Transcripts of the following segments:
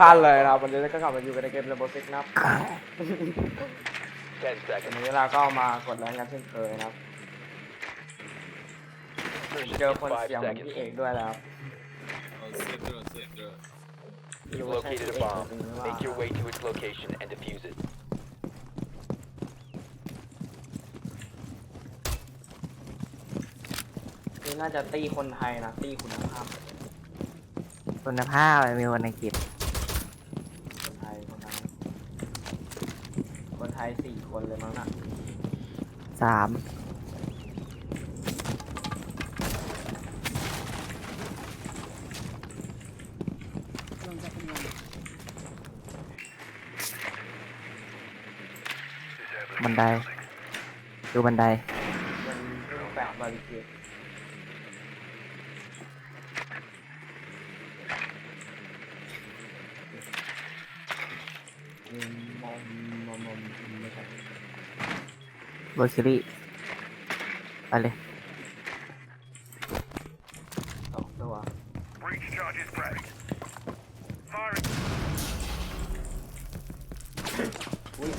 นี้ทุกท่านเลยนะครับ วันนี้ก็กลับมาอยู่กันในเกม Rainbow Six นะครับ Ten วัน seconds. นี้เราก็มากดแรงกันเช่นเคยนะครับ เจอคนเสียงเหมือนพี่ seconds. เอกด้วยแล้วครับเอาเสียบด้วยเสียบด้วย You've ไม่ใช่ located พี่ a เอ bomb. จริงๆว่า Make your way to its location and defuse it. นี่น่าจะตีคนไทยนะตีคุณภาพ คุณภาพมีวรรณกิจนไทยคนไทย คนไทยสี่คนเลยมั้งนะสามบันได ดูบันได มันเพิ่งแปะบาริเกตอืมมอมมอมมอมไม่ใช่ โรชิรี่ไปเลย สองตัว Breach charges cracked. Firing. อุ้ย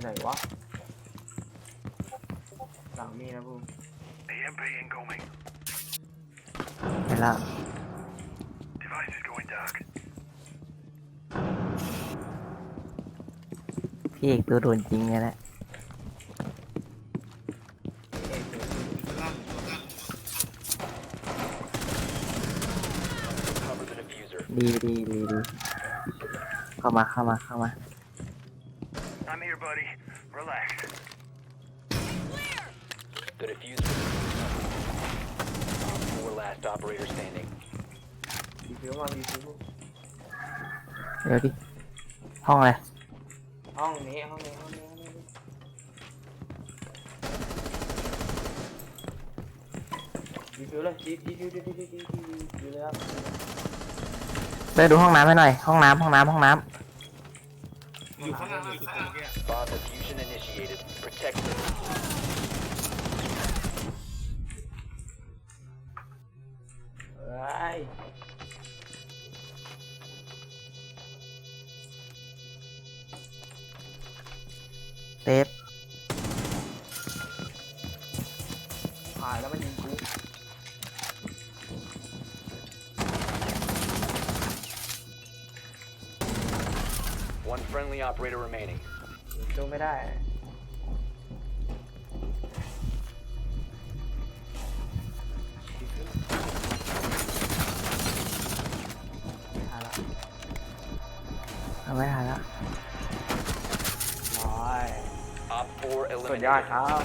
ไหนวะหลังมีนะพู EMP incoming. ไปแล้ว Device is going dark. พี่เอกตัวโดนจริงเนี่ยแหละเอกเจอล่างตัวล่าง Cover the diffuser. ดีดีดีดีเข้ามาเข้ามาเข้ามา I'm here, buddy. Relax. The diffuser. Four last operator standing. ดีฟิวมาดีฟิวเดี๋ยวดิห้องอะไร ห้องนี้ห้องนี้ห้องนี้ห้องนี้ดีฟิวเลยดีดีฟิวดีดีดีดีดีดีเลยครับเดินดูห้องน้ำให้หน่อย ห้องน้ำห้องน้ำห้องน้อยู่ข้างล่างสุดตรงเนี้ย Bomb diffusion initiated. Protect it. เอ้ย เซฟ ผ่านแล้วมันยิงกู One friendly operator remaining. ยิงสู้ไม่ได้ ยอดครับ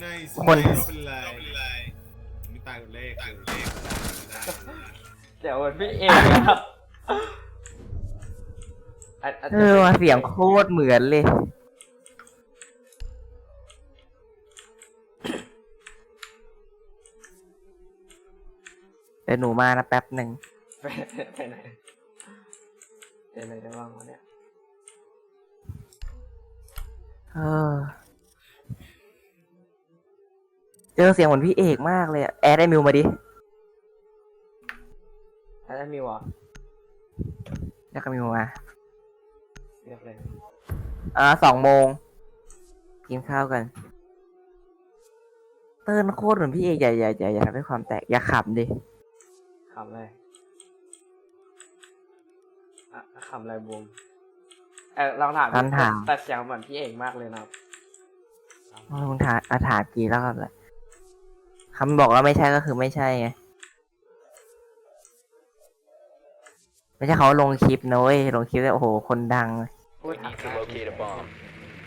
ในสคนมัยเราเป็นไรไม่ตายกับเลขเลขได้เดี๋ยวเหมือนพี่เอกเลยครับอาจอาจเอจะอว่ะเสียงโคตรเหมือนเลย เดี๋ยวหนูมานะแป๊บหนึ่ง ไปไปไหนไปไหนได้บ้างวะเนี่ย เออเจอเสียงเหมือนพี่เอกมากเลยอะแอดไอมิวมาดิอาจจะมีวะแล้วก็มิวมา เรียกเลยอ่าสองโมง กินข้าวกัน เติ้ลโคตรเหมือนพี่เอกอย่าอย่าอย่าอย่าทำให้ความแตก อย่าขับดิ ขำเลยอะขำอะไรบูม เออลองถามคำถาม แต่เสียงเหมือนพี่เอกมากเลยนะครับลุงถามอาถามกี่รอบแล้วคำบอกว่าไม่ใช่ก็คือไม่ใช่ไงไม่ใช่เขาลงคลิปนะเว้ยลงคลิปแล้วโอ้โห คนดัง พูด We need to locate a bomb.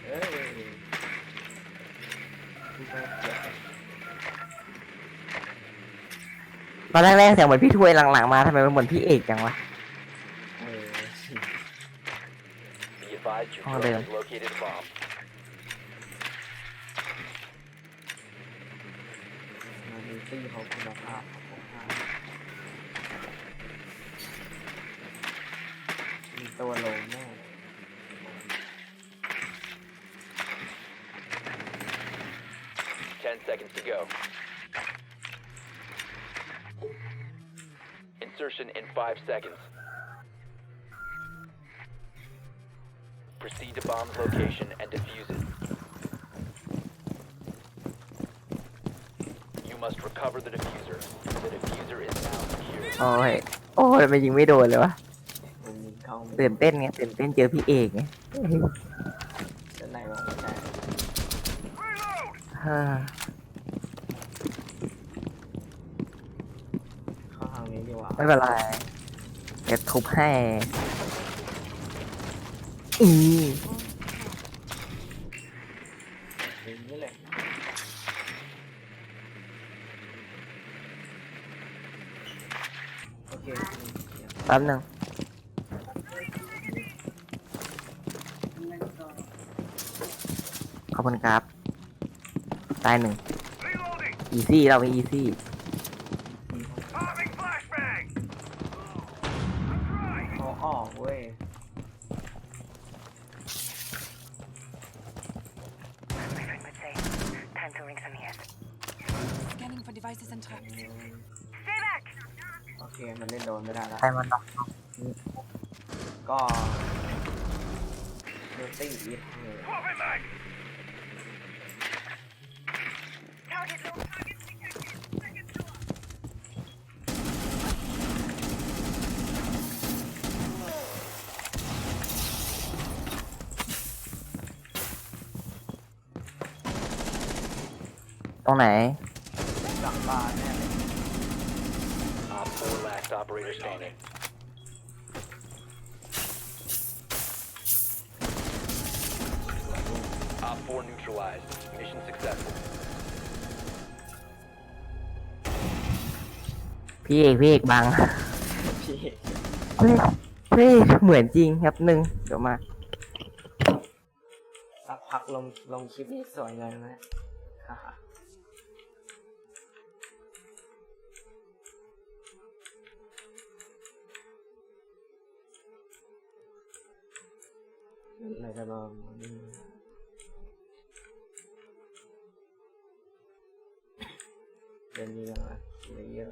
เอ้ยพูดไม่เกี่ยวตอนแรกๆเสียงเหมือนพี่ถ้วยหลังๆมาทำไมมันเหมือนพี่เอกจังวะ advised your drone has located bomb. Ten seconds to go. Insertion in five seconds. To bomb's location and defuse it. You must recover the diffuser. The diffuser is now secured. โอ้ยโอ้ยทำไมยิงไม่โดนเลยวะมันยิงเข้าไม่ตื่นเต้นไงตื่นเต้นเจอพี่เอกไงด้านในบอกไม่ใช่ Reload! เฮ้อเข้าทางนี้ดีกว่าไม่เป็นไรเดี๋ยวทุบให้ อีอย่างนี้เลยโอเคแป๊บหนึ่งขอบคุณครับ ตายหนึ่ง อีซี่ เรามีอีซี่ นไม่ได้แล้วใครมันน็อกก็เดตติ้งอีทเลยตรงไหน หลังบ้านแน่เลย Op 4 last operator standing. Op 4 neutralized. Mission successful. พี่เอกพี่เอกบังพี่เฮ้ยเฮ้ยเหมือนจริงครับหนึ่งเดี๋ยวมา สักพักลงลงคลิปนี้สวยเลยนะ อะไรกันบ้างเรียนนี้กันนะเรียนเยอะ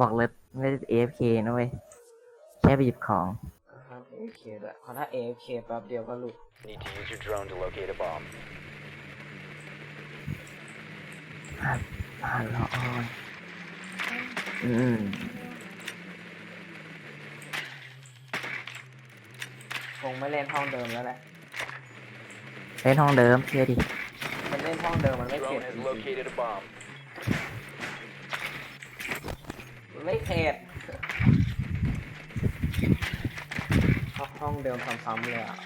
บอกเลยไม่ได้ AFK นะเว้ย แค่ไปหยิบของครับ AFK ด้วยเพราะถ้า AFK แป๊บเดียวก็หลุด Need to use your drone to locate a bomb. อ่านอ่านละออนอืมคงไม่เล่นห้องเดิมแล้วแหละเล่นห้องเดิมเชื่อดิมันเล่นห้องเดิมมันไม่เข็ Drone ด has located a bomb. มันไม่เข็ดห้องเดิมซ้ำๆเลยอะ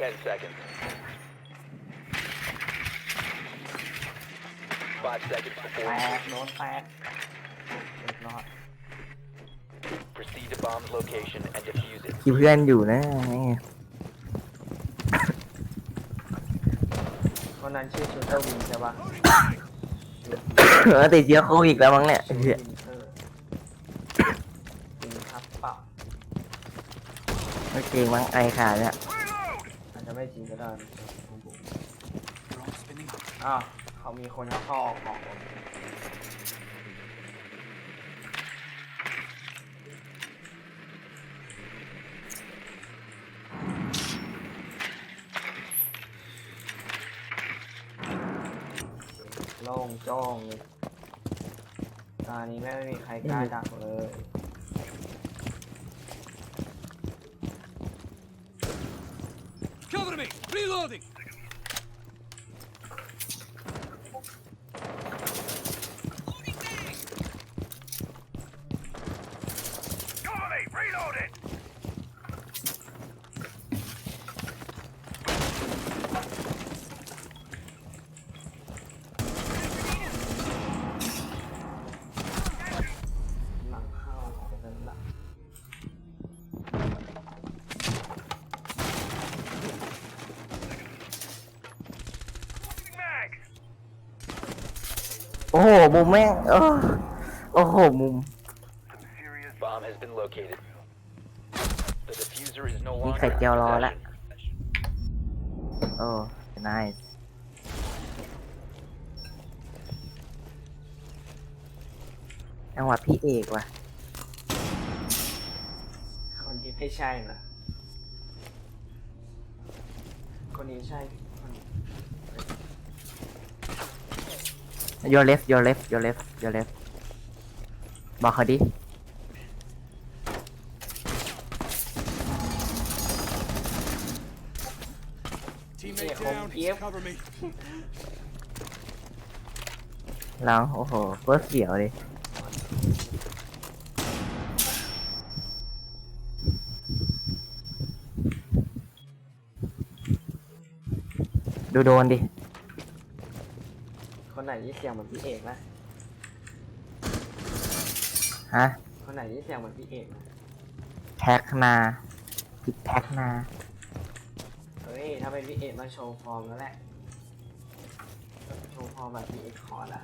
Ten seconds. Five seconds แต before กโน้นแตกเรียบร้อย proceed to bomb's location and defuse it. คิวเพื่อนอยู่นะวันนั้นชื่อชูเตอร์วินใช่ปะเออติดเชื้อโควิดแล้วมั้งเนี่ยเหี้ยวินเตอร์วินครับเปล่า ไม่จริงมั้งไอขาดเนี่ย Reload! อาจจะ ไม่จริงก็ได้อ้าวเขามีคนเข้าออกของโล่งจ้องเลยตอนนี้ไม่มีใครกล้าดักเลย Reloading! อ้โห มุมแม่งเออโอ้โห มุม Bomb has been located. The diffuser is no มี longer ไข่ in เจียวรอละ possession. โอ้ nice จังหวะพี่เอกว่ะ คนนี้ไม่ใช่นะคนนี้ใช่คน your left your left your left your left บอกเขาดิเนี่ยคมเกียบเราโอ้โหเฟิร์สเดี่ยวเลยดูโดนดิคน ไหนที่เสียงเหมือนพี่เอกนะฮะคนไหนที่เสียงเหมือนพี่เอกนะแท็กนาพิกแท็กนาเฮ้ยถ้าเป็นพี่เอกมาโชว์ฟอร์มแล้วแหละโชว์ฟอร์มแบบพี่เอกขอละ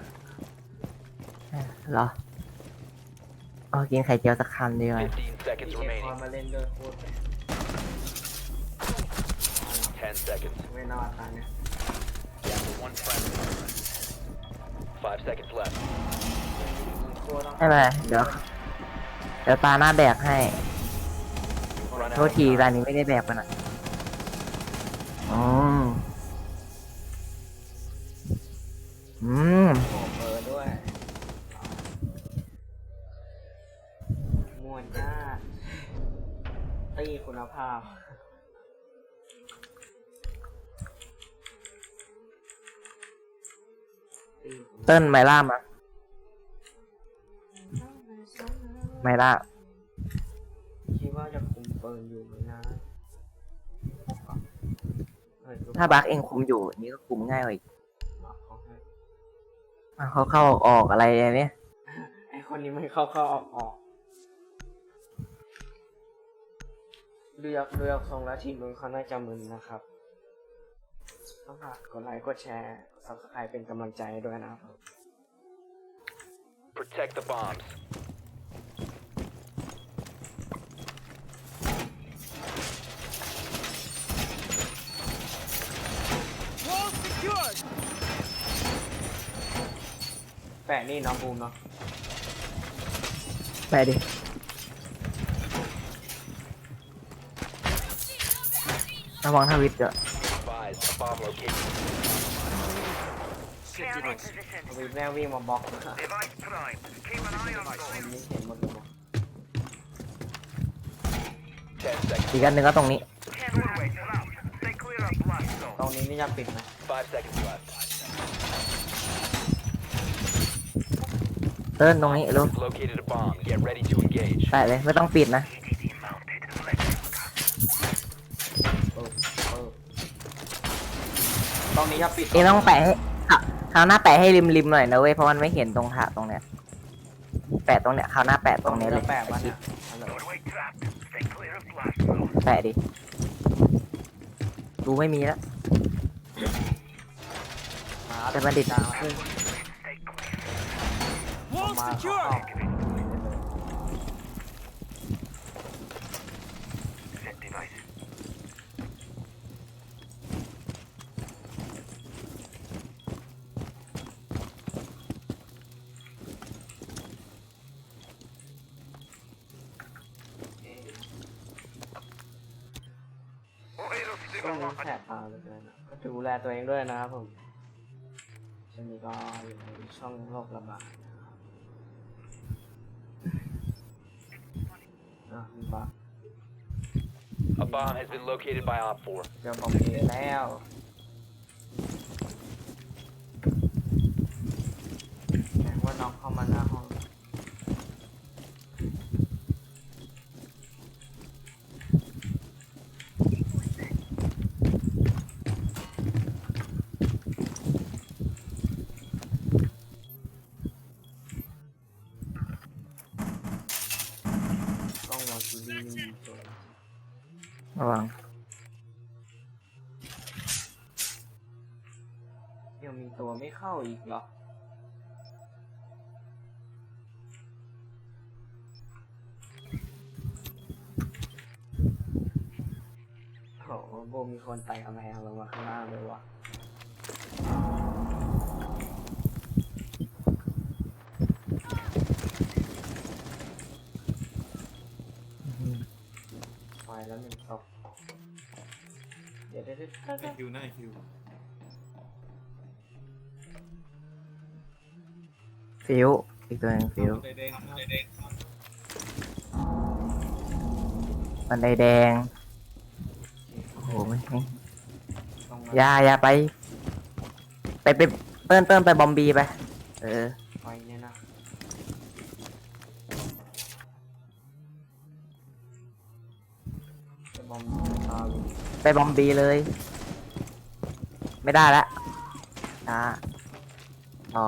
เหรอโอ้กินไข่เจียวสักคำดีกว่า15พี่ seconds เอกขอ remaining. มาเล่นด้วยโคตร10 seconds. ไม่นอนตอนเนี้ย Down to one friendly. Five seconds left. โคตรต้องไม่เป็นไรเดี๋ยว เดี๋ยวตาหน้าแบกให้ Run โท out ษ of ที time. ตอนนี้ไม่ได้แบกมันอะอืมอืมโอ้เปิดด้วยม่วนจ้าตีคุณภาพตีคุณ เติ้ลไมล่ามาไมล่าคิดว่าจะคุมเปิดอยู่ไหมนะเฮ้ยดูถ้าบักเองคุมอยู่อันนี้ก็คุมง่ายกว่าอีกเขาให้อะเขาเข้าออกอะไรเนี่ยไอคนนี้มันเข้าเข้าออกออกเลือกเลือกทรงและทีมมึงเขาน่าจะมึนนะครับ ต้องฝากกดไลค์กดแชร์กด subscribe เป็นกำลังใจให้ด้วยนะครับ Protect the bombs. Wall secured. แปะนี่น้องบูมเนาะไปดิ ระวังทวิตเดี๋ยว Advise a bomb location. Clearing in position. วิแม่งวิ่งมาบล็อกนะ Device prime. Keep an eye on คน those. นี้เห็นหมดเลย10 seconds. อีกอันหนึ่งก็ตรงนี้ Doorway out. Stay clear of blast ตรง zone. นี้นี่จะปิดไหม Five seconds left. เติ้ลตรงนี้ลูก Located a bomb. Get ready to engage. ใส่เลยไม่ต้องปิดนะ EDD mounted. Let's เออเออ ตรงนี้จะปิดเองต้องแปะให้อะคราวหน้าแปะให้ริมริมๆหน่อยนะเว้ยเพราะมันไม่เห็นตรงถาตรงเนี้ยแปะตรงเนี้ยคราวหน้าแปะตรงนี้เลยจะแปะมันเนี่ยฮัลโหล Doorway trapped. Stay clear of blast zone. แปะดิดูไม่มีแล้ว มาแต่บัณฑิตตาม Stay clear. มาเข้า Set device. ช่วงนี้แสบตาเหลยนะก็ดูแล ตัวเองด้วยนะครับผมช่วงนี้ก็อยู่ในช่องโรคระบาดนะครับอะมีปะ A bomb has been located by Op 4. เจอผมเอแล้ว แสดงว่าน้องเข้ามาหน้าห้องต้อง ยังมีตัวไม่เข้าอีกเหรอ โหบมีคนไต่กำแมงลงมาข้างล่างเลยวะไปแล้วหนึ่งตกเดี๋ยวเดี๋ยวเดี๋ยว ไอคิวหน้าไอคิว ฟิวอีกตัวหนึงฟิวไดแดงไดแดงบันไดแดง โอ้โหไม่ไม่ตรงอยาอยาไป ไปไปเติ้นเติ้นไปบอมบีไป เออไฟเนี่ยนะจะบอมตาลุงไปบอมบีเลย ไม่ได้ละช้าต่อ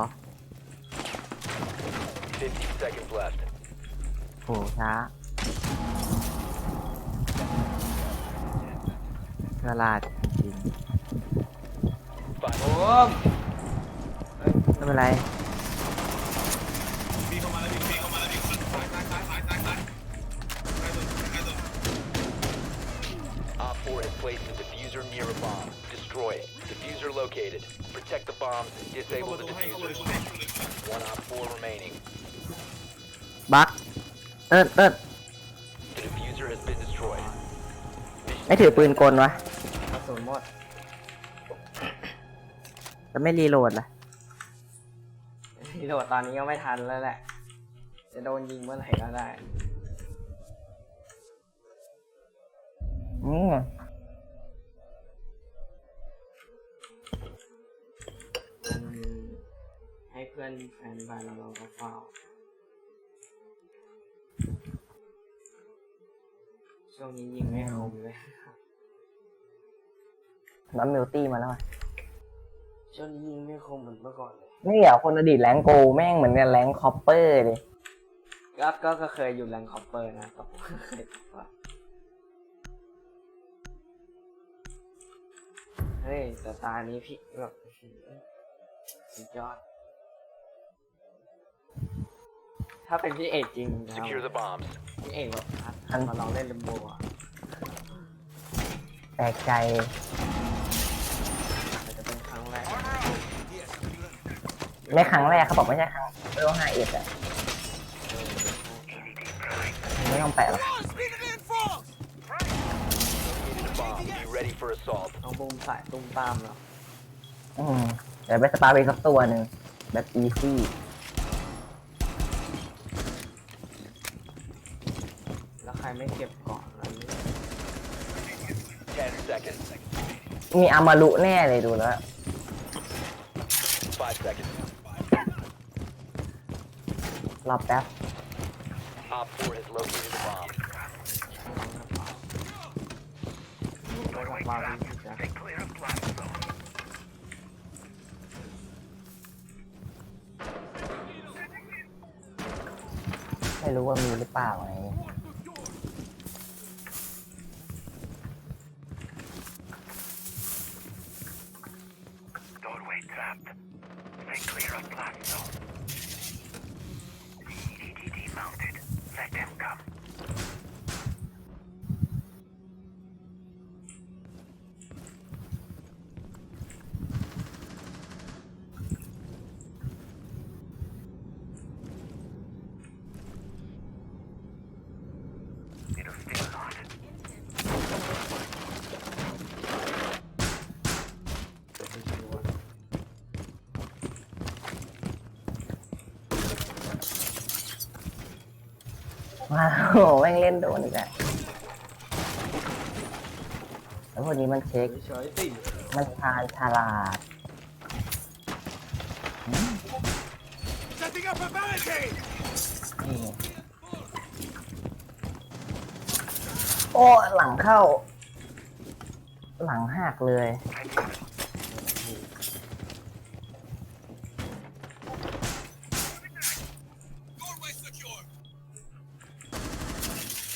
15 seconds left. โหช้าละลาดจริง Five โอ้มเอ้ย ไม่เป็นไร บีเข้ามาแล้วบีเข้ามาแล้วบีเข้ามาซ้ายซ้ายซ้ายซ้ายซ้ายซ้ายตัวซ้ายตัว Op 4 has placed a diffuser near a bomb. Destroy it. Diffuser located. Protect the bombs and เข้า disable ประ the ตูให้เข้าประ diffusers. ตูให้เข้าประตูให้ One Op 4 remaining. บักเติ้นเติ้น The diffuser has been destroyed. ไม่ถือปืนกลวะกระสุนหมดจะไม่รีโหลดล่ะที่โหลดตอนนี้ก็ไม่ทันแล้วแหละ จะโดนยิงเมื่อไหร่ก็ได้ อืมมันให้เพื่อนแฟนบ้านเราเราก็เฝ้า ช่วงนี้ยิงไม่คมเลยน้ำมิลตี้มาแล้วอะช่วงนี้ยิงไม่คมเหมือนเมื่อก่อนเลยนี่เดี๋ยวคนอดีตแรงโกแม่งเหมือนกันแรงคอปเปอร์เลยก็ก็ก็เคยอยู่แรงคอปเปอร์นะก็เคยตกว่าเฮ้ยแต่ตานี้พี่แบบอื้อหือสุดยอด ถ้าเป็นพี่เอกจริงนะ Secure the bombs. พี่เอกแบบพัด อันมาลองเล่นลิมโบอะแปลกใจแต่จะเป็นครั้งแรกไม่ครั้งแรกเขาบอกไม่ใช่ครั้งเรื่องห้าเอ็ดอะไม่ต้องแปะหรอก Located a bomb. Be ready for assault. น้องบูมสายตุ้มตามเนาะอืมเดี๋ยวไปสปาร์ไปสักตัวหนึ่งแบบอีซี่ แล้วใค รไม่เก็บก่อนอันนี้10 seconds. มีอามารุแน่เลยดูแล้ว 5 seconds. รอแป๊บ Op 4 has located a bomb. ไปกับวาวินจ้ะ Stay clear of blast zone. ไม่รู้ว่ามีหรือเปล่าไง วร์ว้าวแม่งเล่นโดนอีกแล้วแล้วพวกนี้มันเช็ค เฉยๆสิมันชาญฉลาด Setting up a barricade นี่โอ้หลังเข้า หลังหักเลย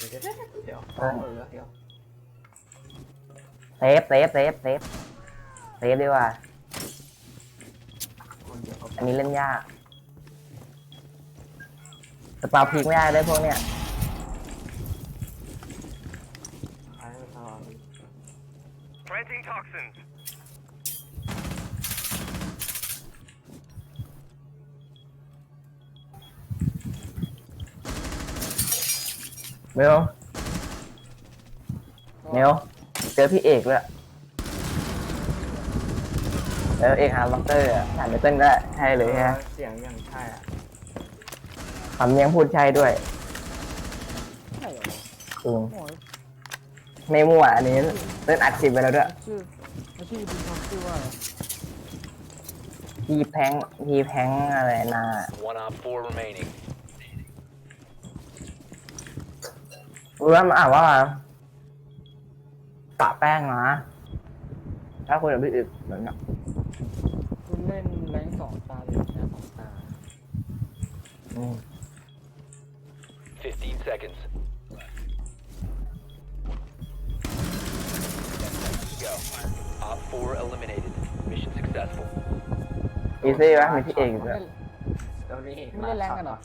เดี๋ยวเดี๋ยวเดี๋ยวเดี๋ยวเออเดี๋ยวเซฟเซฟเซฟเซฟเซฟดีกว่า คนเดียวเขาอันนี้เล่นยากสปาพีกไม่ได้เลยพวกเนี้ย ขายตลอด toxins. เมลเมลเจอพี่เอกเลยแล้วเอกฮาร์ล็อกเตอร์อะถามไปเต้นก็ใช่เลยฮะเสียงอย่างใช่อะคำเนียงพูดใช่ด้วยใช่เหรอ อืมโอ้ย ไม่มั่วอันนี้เต้นอัดคลิปไปแล้วด้วยชื่ออาชีพจริงเขาชื่อว่าอะไรพีแพงพีแพงอะไรนา One op four remaining. รู้ว่ามันอ่านว่าปะแป้งนะ ถ้าคุณกับพี่อึกเหมือนกับคุณเล่นแรงสองตาเลยนะสองตา อืม15 seconds. Op four eliminated. Mission successful. อีซี่ปะมีพี่เอกอยู่ด้วยเดี๋ยวนี้ไม่เล่นแรงกันเหรอ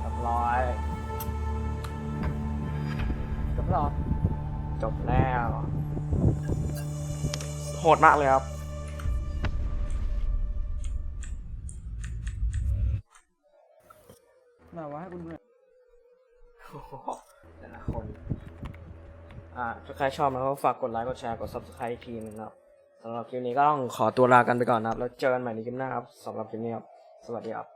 เรียบร้อยจบแล้วเหรอจบแล้ว โหดมากเลยครับมาว่าให้คุณดูหน่อยโอ้โหแต่ละ คน อ่าถ้าใครชอบนะครับก็ฝากกดไลค์กดแชร์กด subscribe อีกทีนึงครับสำหรับคลิปนี้ก็ต้องขอตัวลากันไปก่อนนะครับ แล้วเจอกันใหม่ในคลิปหน้าครับสำหรับคลิปนี้ครับ สวัสดีครับ